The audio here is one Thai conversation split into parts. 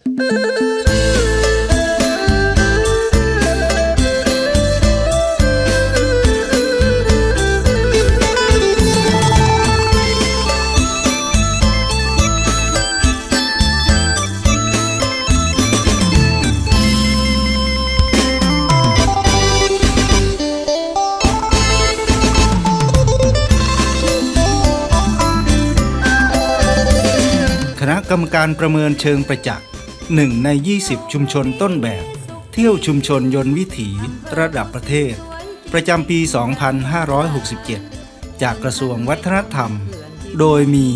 คณะกรรมการประเมินเชิงประจักษ์ หนึ่งใน 20 ชุมชนต้นแบบ เที่ยวชุมชนยนต์วิถี ระดับประเทศ ประจำปี 2567 จากกระทรวงวัฒนธรรม โดยมี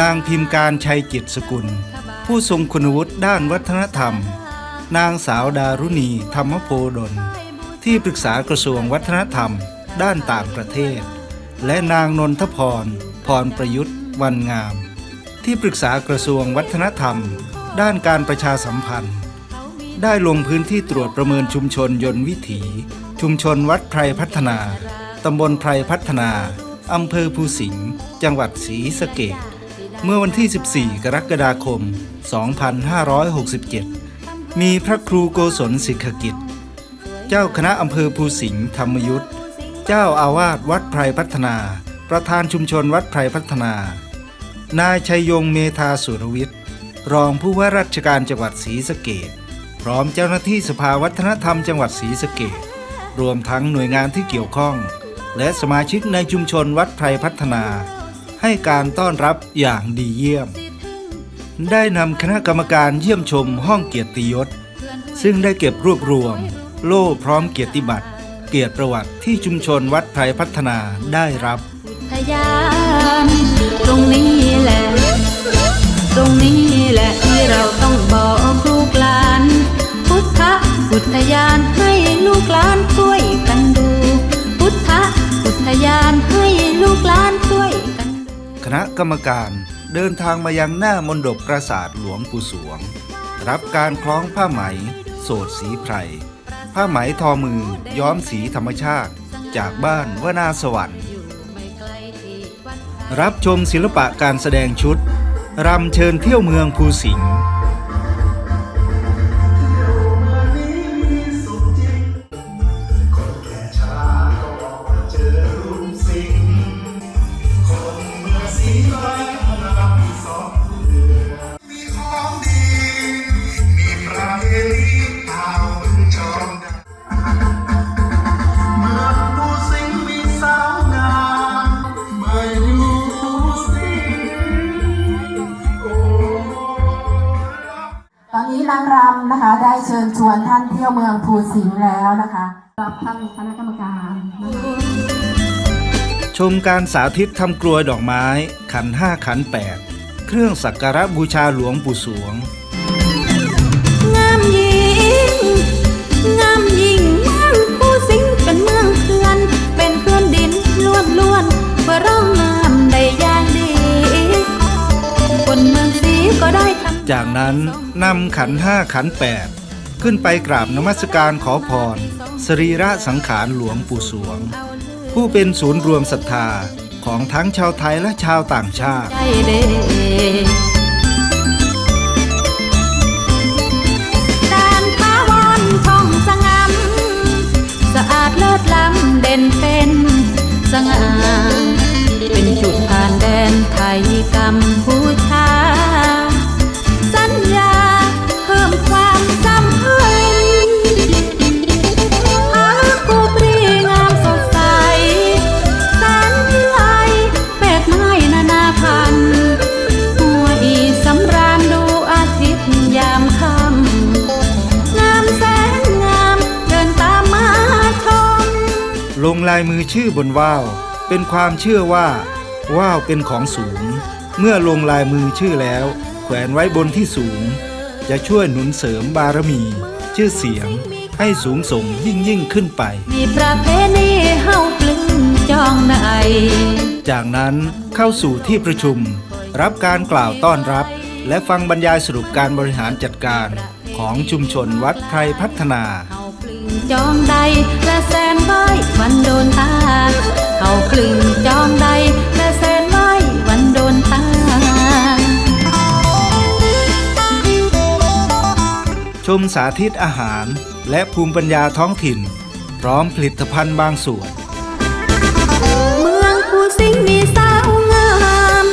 นางพิมพ์การชัยจิตสกุล ผู้ทรงคุณวุฒิด้านวัฒนธรรม นางสาวดารุณีธรรมโพดล ที่ปรึกษากระทรวงวัฒนธรรม ด้านต่างประเทศ และนางนนทพร พรประยุทธ์ วันงาม ที่ปรึกษากระทรวงวัฒนธรรม ด้านการประชาสัมพันธ์ ได้ลงพื้นที่ตรวจประเมินชุมชนยนต์วิถี ชุมชนวัดไพรพัฒนา ตำบลไพรพัฒนาอำเภอภูสิงห์จังหวัดศรีสะเกษเมื่อวันที่ 14 กรกฎาคม 2567 มีพระครูโกศลสิกขกิจ เจ้าคณะอำเภอภูสิงห์ธรรมยุทธเจ้าอาวาสวัดไพรพัฒนา ประธานชุมชนวัดไพรพัฒนา นายชัยยงเมธาสุรวิทย์ รองผู้ว่าราชการจังหวัดศรีสะเกษพร้อมเจ้าหน้าที่สภาวัฒนธรรมจังหวัดศรีสะเกษรวมทั้งหน่วยงานที่เกี่ยวข้อง และสมาชิกในชุมชนวัดไพรพัฒนา ให้การต้อนรับอย่างดีเยี่ยม ได้นำคณะกรรมการเยี่ยมชมห้องเกียรติยศ ซึ่งได้เก็บรวบรวม โล่พร้อมเกียรติบัตร เกียรติประวัติที่ชุมชนวัดไพรพัฒนาได้รับทยานตรงนี้แหละตรงนี้ แหละที่เราต้องบอกลูกหลาน พุทธอุทยานให้ลูกหลานช่วยกันดู พุทธอุทยานให้ลูกหลานช่วยกันดูคณะกรรมการเดินทางมายังหน้ามณฑปปราสาทหลวงปู่สวง รับการคล้องผ้าไหม โสดสีไพรผ้าไหมทอมือย้อมสีธรรมชาติ จากบ้านวนาสวรรค์รับชมศิลปะการแสดงชุด รำเชิญเที่ยวเมืองภูสิงห์มี นี้นางรำนะคะ ได้เชิญชวนท่านเที่ยวเมืองภูสิงห์แล้วนะคะ รับท่านคณะกรรมการชมการสาธิตทำกลวยดอกไม้ ขันห้าขันแปดเครื่องสักการะบูชาหลวงปู่สวง จากนั้นนำขันห้าขันแปดขึ้นไปกราบนมัสการขอพร สรีระสังขารหลวงปู่สวง ผู้เป็นศูนย์รวมศรัทธาของทั้งชาวไทยและชาวต่างชาติ สะอาดเลิศล้ำเด่นเป็นายมือชื่อบนว่าว เป็นความเชื่อว่า ว่าวเป็นของสูง เมื่อลงลายมือชื่อแล้ว แขวนไว้บนที่สูง จะช่วยหนุนเสริมบารมี ชื่อเสียงให้สูงส่งยิ่งยิ่งขึ้นไป มีประเพณีเฮาปลึงจองในจากนั้นเข้าสู่ที่ประชุม รับการกล่าวต้อนรับ และฟังบรรยายสรุปการบริหารจัดการของชุมชนวัดไพรพัฒนาเฮาปลึง จองใดและแสนไว้วันโดนตาเฮาปลึงจองใดและแสนไว้วันโดนตาชมสาธิตอาหารและภูมิปัญญาท้องถิ่น พร้อมผลิตภัณฑ์บางส่วน เมืองภูสิงห์มีสาวงาม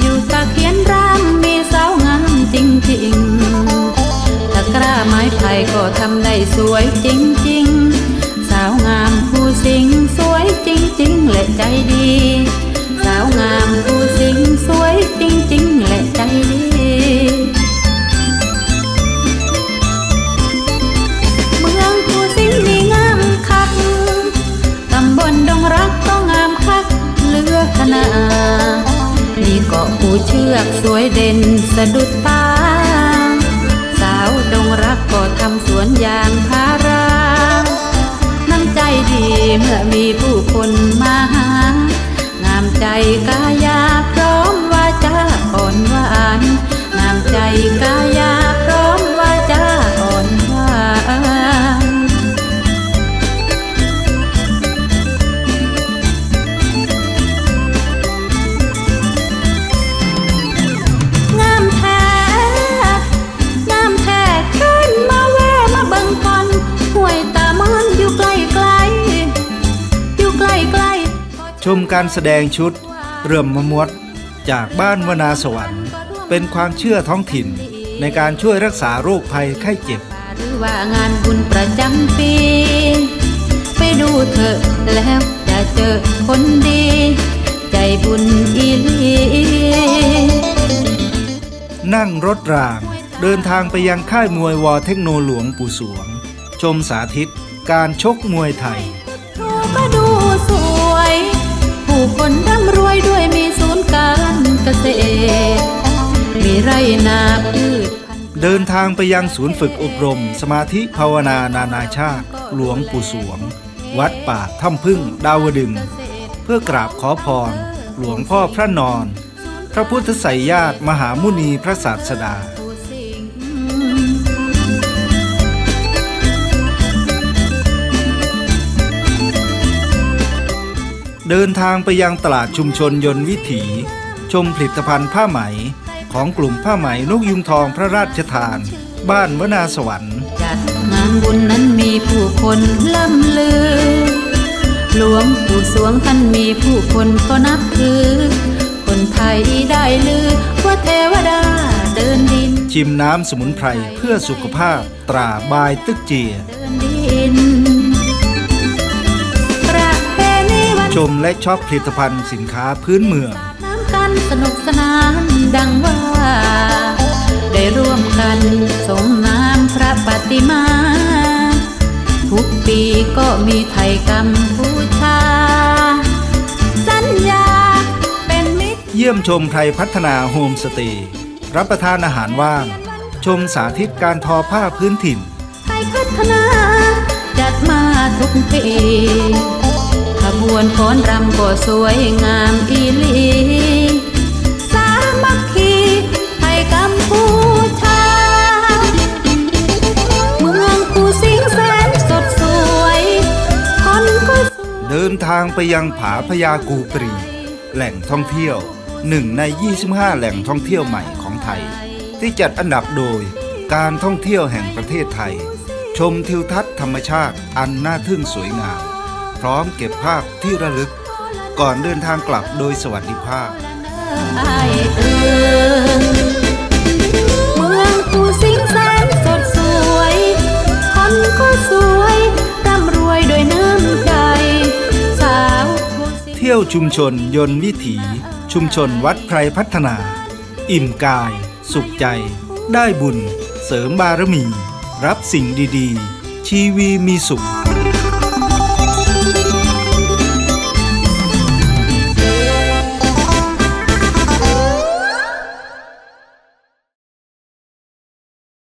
อยู่ตะเคียนรามมีสาวงามจริงๆตะกร้า ไม้ไผ่ก็ทำได้สวยจริง ๆ สาวงามภูสิงสวยจริง ๆ และใจดี สาวงามภูสิงสวยจริง ๆ และใจดีเมืองภูสิงนี่งามคักตำบลดงรักก็งามคักเลือขนามีเกาะภูเชือกสวยเด่นสะดุดตาำสวนยางพาราน้ำใจดีเมื่อมีผู้คนมาหางามใจกายาพร้อ ชมการแสดงชุด เรื่มมะมวดจากบ้านวนาสวรรค์ เป็นความเชื่อท้องถิ่นในการช่วยรักษาโรคภัยไข้เจ็บ หรือว่างานบุญประจำปี ไปดูเถอะแล้วจะเจอคนดี ใจบุญอีหลีนั่งรถราง เดินทางไปยังค่ายมวยวอเทคโนหลวงปู่สวง ชมสาธิตการชกมวยไทยครูก็ดูสวย ผู้คนร่ำรวยด้วยมีศูนย์การเกษตร มีไรนาพืชเดินทางไปยังศูนย์ฝึกอบรม สมาธิภาวนานานาชาติ หลวงปู่สวง วัดป่าถ้ำพึ่งดาวดึง เพื่อกราบขอพร หลวงพ่อพระนอน พระพุทธไสยญาติมหามุนีพระศาสดา เดินทางไปยังตลาดชุมชนยนต์วิถี ชมผลิตภัณฑ์ผ้าไหม ของกลุ่มผ้าไหมนกยุงทองพระราชทาน บ้านวนาสวรรค์ จัดงานบุญนั้นมีผู้คนล่ำลือ หลวงปู่สวงท่านมีผู้คนก็นับถือ คนไทยได้ลือว่าเทวดาเดินดิน ชิมน้ำสมุนไพรเพื่อสุขภาพตราบายตึกเจียเดินดิน ชมและช็อปผลิตภัณฑ์สินค้าพื้นเมือง น้ำกันสนุกสนานดังว่า ได้ร่วมกันสมน้ำพระปฏิมา ทุกปีก็มีไทยกัมพูชา สัญญาเป็นมิตรเยี่ยมชมไทยพัฒนาโฮมสเตย์รับประทานอาหารว่าง ชมสาธิตการทอผ้าพื้นถิ่น ไทยพัฒนา จัดมาทุกปีขบ วนฟ้อนรำก็สวยงามอีหลีสามัคคีไทยกัมพูชา เมืองภูสิงแสนสดสวยคนก็สวยเดินทางไปยังผาพยากูปรี แหล่งท่องเที่ยวหนึ่งใน 25 แหล่งท่องเที่ยวใหม่ของไทย ที่จัดอันดับโดยการท่องเที่ยวแห่งประเทศไทย ชมทิวทัศน์ธรรมชาติอันน่าทึ่งสวยงาม ร้อมเก็บภาพที่ระลึก ก่อนเดินทางกลับโดยสวัสดิภาพอายเอิงเมืองภูสิงห์แสนสดสวยคนก็สวยร่ำรวยด้วยน้ำใจสาวภูสิงห์เที่ยวชุมชนยนต์วิถี ชุมชนวัดไพรพัฒนา อิ่มกาย สุขใจ ได้บุญ เสริมบารมี รับสิ่งดีๆ ชีวีมีสุข